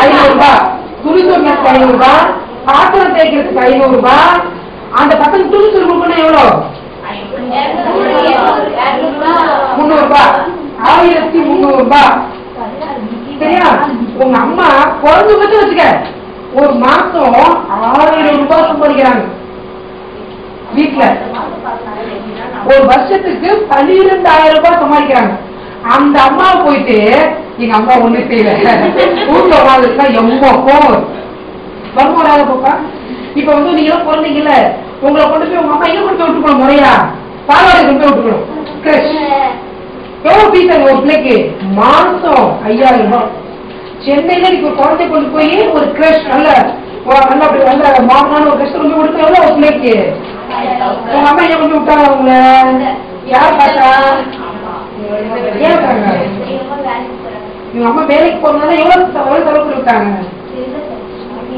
ஐநூறு ரூபாய் துணி துவைக்கிறதுக்கு ஐநூறு ரூபாய் பாத்திரம் தேய்க்கிறதுக்கு ஐநூறு ரூபாய் அந்த பக்கம் துணி துணி கொடுக்கணும் எவ்வளவு முந்நூறு ரூபாய் ஆயிரத்தி முந்நூறு ரூபாய் சரியா? உங்க அம்மா குழந்தை பத்தி வச்சுக்க. ஒரு மாசம் ஆயிரம் ரூபாய் சம்பாதிக்கிறாங்க. வீட்டுல ஒரு வருஷத்துக்கு பன்னிரெண்டாயிரம் ரூபாய் சம்பாதிக்கிறாங்க. அந்த அம்மா போயிட்டு எங்க அம்மா ஒண்ணு செய்யல. வீட்டுல உட்காந்துருக்கா எம்மோ கோவம். வருமா வராத பாப்பா? இப்ப வந்து நீங்க எல்லாம் குழந்தைங்கல்ல உங்களை கொண்டு போய் உங்க அம்மா எங்க கொண்டு போய் விட்டுக்கணும் முறையா? பாலவாடி கொண்டு போய் விட்டுக்கணும். கிரஷ் எவ்வளவு ஃபீஸ் அங்க ஒரு பிள்ளைக்கு? மாசம் ஐயாயிரம் ரூபாய். சென்னையில நீங்க ஒரு குழந்தை கொண்டு போய் ஒரு கிரஷ் நல்ல நல்ல அப்படி நல்ல மாசமான ஒரு கிரஷ் கொண்டு போய் எவ்வளவு ஒரு பிள்ளைக்கு. உங்க அம்மா எங்க கொண்டு விட்டாங்க உங்களை? யார் பார்த்தா? ஏன் உங்க அம்மா வேலைக்கு போறதுனால எவ்வளவு எவ்வளவு செலவு விட்டாங்க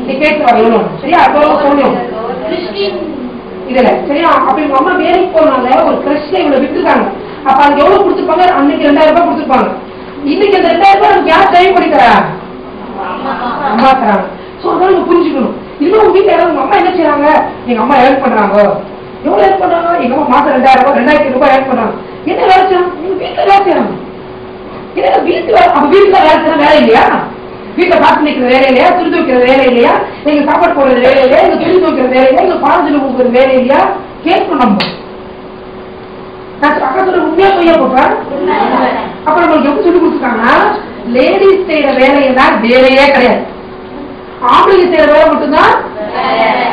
நீ கேட்டு வா எவ்வளவு சரியா அவ்வளவு சொல்லணும். இதுல சரியா? அப்ப எங்க அம்மா வேலைக்கு போனால ஒரு கிரஷ்ல இவ்வளவு விட்டுருக்காங்க அப்ப அதுக்கு எவ்வளவு கொடுத்துருப்பாங்க? அன்னைக்கு ரெண்டாயிரம் ரூபாய் கொடுத்துருப்பாங்க. இன்னைக்கு அந்த ரெண்டாயிரம் ரூபாய் நமக்கு யார் சேவ் பண்ணி தரா அம்மா தராங்க. சோ புரிஞ்சுக்கணும். இன்னும் உங்க வீட்டுல உங்க அம்மா என்ன செய்றாங்க? எங்க அம்மா ஹெல்ப் பண்றாங்க. எவ்வளவு ஹெல்ப் பண்றாங்க? எங்க அம்மா மாசம் ரெண்டாயிரம் ரூபாய் ரெண்டாயிரத்தி ரூபாய் ஹெல்ப் பண்றாங்க. என்ன வேலை செய்யறாங்க எங்க வீட்டுல வேலை செய்யறாங்க என்ன வீட்டு வேலை அப்ப வீட்டுல வேலை வேலை இல்லையா? வீட்டுல பாத்து நிக்கிற வேலை இல்லையா? துணி துவைக்கிற வேலை இல்லையா? எங்க சாப்பாடு போடுறது வேலை இல்லையா? எங்க துணி துவைக்கிற வேலை இல்லையா? எங்க வேலை இல்லையா? கேட்கணும் நம்ம. அக்கா சொல்ற உண்மையா பொய்யா போட்டேன் அப்ப நம்மளுக்கு எப்படி சொல்லி கொடுத்துருக்காங்கன்னா லேடிஸ் செய்யற வேலையெல்லாம் வேலையே கிடையாது. ஆம்பளைங்க செய்யற வேலை மட்டும்தான்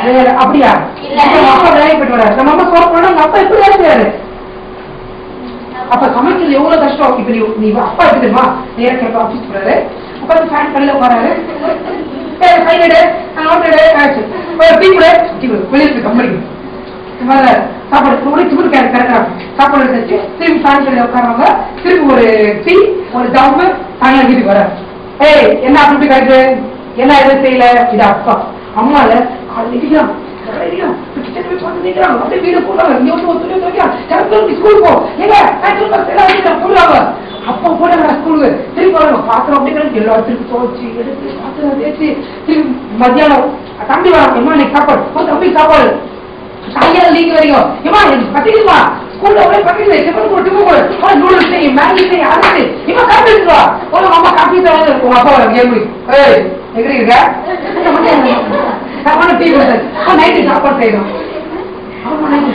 வேலை. அப்படியா? நம்ம வேலைக்கு போயிட்டு வராரு நம்ம அம்மா சோறு போனா நம்ம அப்பா எப்படி வேலை செய்யறாரு அப்ப சமைக்கிறது எவ்வளவு கஷ்டம்? இப்ப நீ நீ அப்பா எப்படி தெரியுமா நேர கேட்க ஆபீஸ் போறாரு அப்பா ஃபேன் கடையில உட்காராரு. போய் சாப்பாடு சாப்பாடு எடுத்து திரும்பி ஃபேன் கடையில உட்காருவாங்க திரும்பி ஒரு டீ ஒரு ஜாம்பு தனியா வீட்டுக்கு வர ஏய் என்ன அப்படி காய்க்கு என்ன எதுவும் செய்யல? இது அப்பா. அம்மால காலையில இடிக்கலாம் இடிக்கலாம் கிச்சன் போய் பார்த்து நிக்கிறாங்க அப்படியே வீடு போடுறாங்க இங்க வந்து ஒரு துணி துவைக்கலாம் கிளம்பி ஸ்கூல் போ எங்க நான் சொல்ல எல்லாம் போடுவாங்க அப்பா போடுறாங்க ஸ்கூலுக்கு திரும்பி வராங்க பாத்திரம் அப்படியே கிடக்கு எல்லாரும் திருப்பி துவைச்சு எடுத்து பாத்திரம் தேய்ச்சி திரும்பி மத்தியானம் தம்பி வராங்க அம்மா இன்னைக்கு சாப்பாடு தம்பி சாப்பாடு சாயங்காலம் லீக் வரைக்கும் ஏமா எனக்கு பத்திரிக்கா ஸ்கூல்ல போய் பக்கத்துல டிஃபன் போட்டு போடு ஆ நூடுல்ஸ் செய் மேகி செய் அரிசி இவ காப்பி எடுத்துவா ஒரு அம்மா காப்பி தராது உங்க அப்பா வர கேம் ஏய் எங்க இருக்க நான் டீ நைட்டு சாப்பாடு செய்யணும் ஆமா night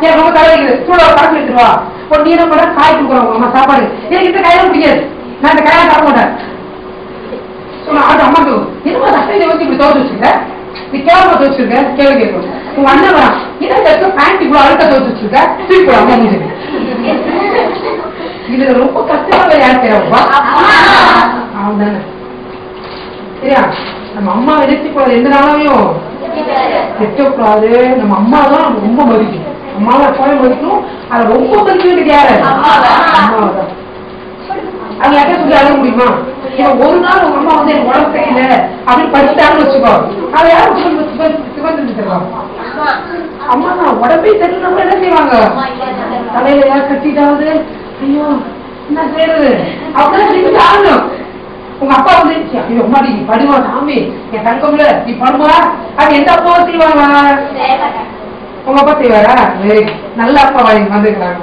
என் ரொம்ப தலைவலிக்குது சூட ஒரு எடுத்துருவா ஒரு நீ என்ன காய் கொடுக்குறோம் அம்மா சாப்பாடு எனக்கு இந்த காயெல்லாம் பிடிக்காது நான் இந்த காயை சாப்பிட மாட்டேன் சொன்னா அது அம்மாக்கு என்னமா சட்டையில வந்து இப்படி துவச்சு வச்சிருக்க நீ கேவலமா துவச்சு கேள்வி கேட்கும் உங்க அண்ணன் என்ன பேண்ட் அழுக்க வச்சிருக்க திருப்பி அம்மா முடிஞ்சு இதுல ரொம்ப கஷ்டமா யார் அவன் தானே சரியா நம்ம அம்மா நினைச்சு எந்த நாளையும் திட்டக்கூடாது நம்ம அம்மா தான் ரொம்ப மதிக்கும் அம்மாவை அப்பாவே மதிக்கணும். அதை ரொம்ப மதிக்க யாரு? அம்மாவை தான் அது யார்கிட்ட சொல்லி அழக முடியுமா? ஒரு நாள் உங்க அம்மா வந்து எனக்கு உடம்பு சரியில்லை அப்படின்னு படிச்சுட்டாங்கன்னு வச்சுக்கோ. அதை யாரும் சிவந்து அம்மா நான் உடம்பே சரியில்லாம என்ன செய்வாங்க? தலையில யார் கட்டிட்டாவது? ஐயோ என்ன செய்யறது அப்படிதான் செஞ்சு ஆகணும் உங்க அப்பா வந்து "சீ, ஐயோ அம்மாடி நீ படுவா சாமி. என் தங்கம்ல நீ படுவா அது எந்த அப்பாவும் செய்வாங்க? உங்க அப்பா செய்வாரா? வெரி நல்ல அப்பா வந்துருக்கிறாங்க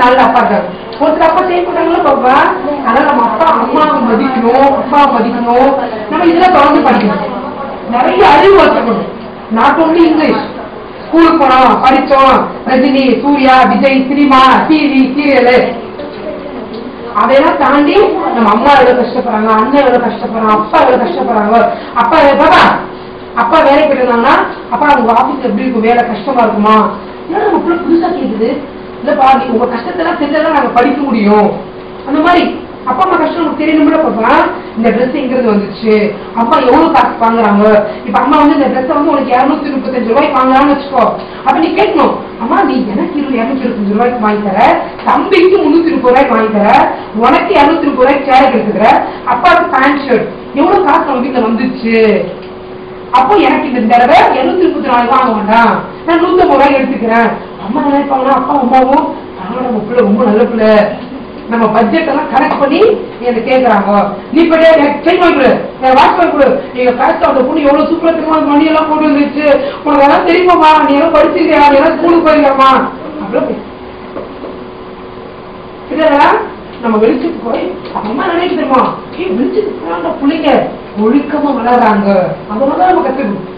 நல்ல அப்பா இருக்காரு. ஒரு சில அப்பா செய்ய மாட்டாங்களா பாப்பா? அதனால நம்ம அப்பா அம்மாவை மதிக்கணும் அப்பாவை மதிக்கணும். நம்ம இதுல தொடர்ந்து படிக்கணும். நிறைய அறிவு வச்சுக்கணும் நாட் ஓன்லி இங்கிலீஷ் ஸ்கூலுக்கு போனோம் படிச்சோம் Rajini Suriya Vijay cinema TV serial அதையெல்லாம் தாண்டி நம்ம அம்மா எவ்வளவு கஷ்டப்படுறாங்க அண்ணன் எவ்வளவு கஷ்டப்படுறாங்க அப்பா எவ்வளவு கஷ்டப்படுறாங்க அப்பா பாப்பா அப்பா வேலைக்கு போயிருந்தாங்கன்னா அப்பா அவங்க ஆபீஸ் எப்படி இருக்கும் வேலை கஷ்டமா இருக்குமா? ஏன்னா நம்ம புதுசா கேக்குது? இல்லப்பா நீ உங்க கஷ்டத்தெல்லாம் தெரிஞ்சாதான் நாங்க படிக்க முடியும். அந்த மாதிரி அப்பா அம்மா கஷ்டம் நமக்கு தெரியணும்ல பாப்பா இந்த ட்ரெஸ் எங்கிறது வந்துச்சு? அப்பா எவ்வளவு காசு வாங்குறாங்க? இப்ப அம்மா வந்து இந்த ட்ரெஸ் வந்து உனக்கு இருநூத்தி முப்பத்தஞ்சு ரூபாய்க்கு வாங்கலாம்னு வச்சுக்கோ. அப்ப நீ கேட்கணும் அம்மா நீ எனக்கு இரு இருநூத்தி இருபத்தஞ்சு ரூபாய்க்கு வாங்கி தர. தம்பிக்கு முன்னூத்தி முப்பது ரூபாய்க்கு வாங்கி தர. உனக்கு இருநூத்தி முப்பது ரூபாய்க்கு சேலை எடுத்துக்கிற அப்பாவுக்கு பேண்ட் ஷர்ட் எவ்வளவு காசு நம்ம வீட்டுல வந்துச்சு? அப்போ எனக்கு இந்த தடவை இருநூத்தி முப்பத்தி நாலு வாங்க வேண்டாம். நான் நூத்தி ஐம்பது எடுத்துக்கிறேன். அம்மா நினைப்பாங்கன்னா அப்பா அம்மாவும்? பரவாயில்ல பிள்ளை ரொம்ப நல்ல பிள்ளை. நம்ம பட்ஜெட் எல்லாம் கனெக்ட் பண்ணி நீங்க கேக்குறாங்க. நீ இப்ப செயின் வாங்கி கொடு. வாட்ச் கொடு. நீங்க ஃபேஸ்ட் அந்த பொண்ணு எவ்வளவு சூப்பரா தெரியுமா? மணி எல்லாம் போட்டு வந்துருச்சு. உனக்கு எல்லாம் தெரியுமாமா நீ எல்லாம் படிச்சிருக்கியா? நீ எல்லாம் ஸ்கூலுக்கு போயிருக்காமா அப்படியே நம்ம வெளிச்சத்துக்கு போய் அம்மா நினைக்கிறோமா தெரியுமா? ஏய் வெளிச்சத்துக்கு பிள்ளைங்க ஒழுக்கமா வளர்றாங்க அதனால நம்ம கத்துக்கணும்.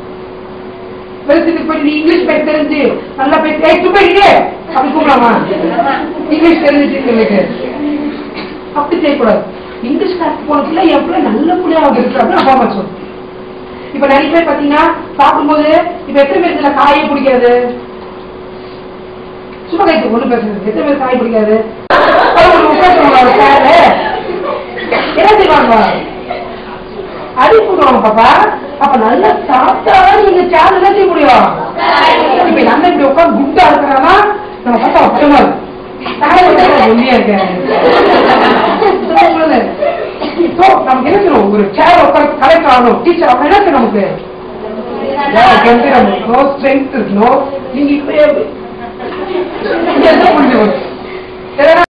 வெளிச்சத்துக்கு போய் நீ இங்கிலீஷ் பேச தெரிஞ்சு நல்லா பேச. ஏய் சும்மா இங்கே. அப்படி கூப்பிடலாமா? இங்கிலீஷ் தெரிஞ்சுச்சு எங்களுக்கு அப்படி செய்யக்கூடாது. இங்கிலீஷ் கிளாஸ் போன பிள்ளை என் பிள்ளை நல்ல பிள்ளையா இருக்கு அப்படின்னு அப்பா அம்மா சொல்லணும் இப்ப நிறைய பேர் பாத்தீங்கன்னா சாப்பிடும்போது இப்ப எத்தனை பேர் இதுல காயே பிடிக்காது? சும்மா கைக்கு ஒண்ணு பேசுறது எத்தனை பேர் காய் பிடிக்காது? என்ன செய்வாங்க அடி போடுவாங்க பாப்பா. அப்ப நல்லா சாப்பிட்டா நீங்க சேர் என்ன செய்ய முடியும் இப்ப நம்ம இப்படி உட்காந்து குட்டா இருக்கிறானா? நம்ம பார்த்தா அச்சமா நமக்கு என்ன செய்யணும் ஒரு சேர் உட்காந்து கலெக்ட் ஆகணும் டீச்சர் என்ன செய்யணும் நமக்கு? Strength no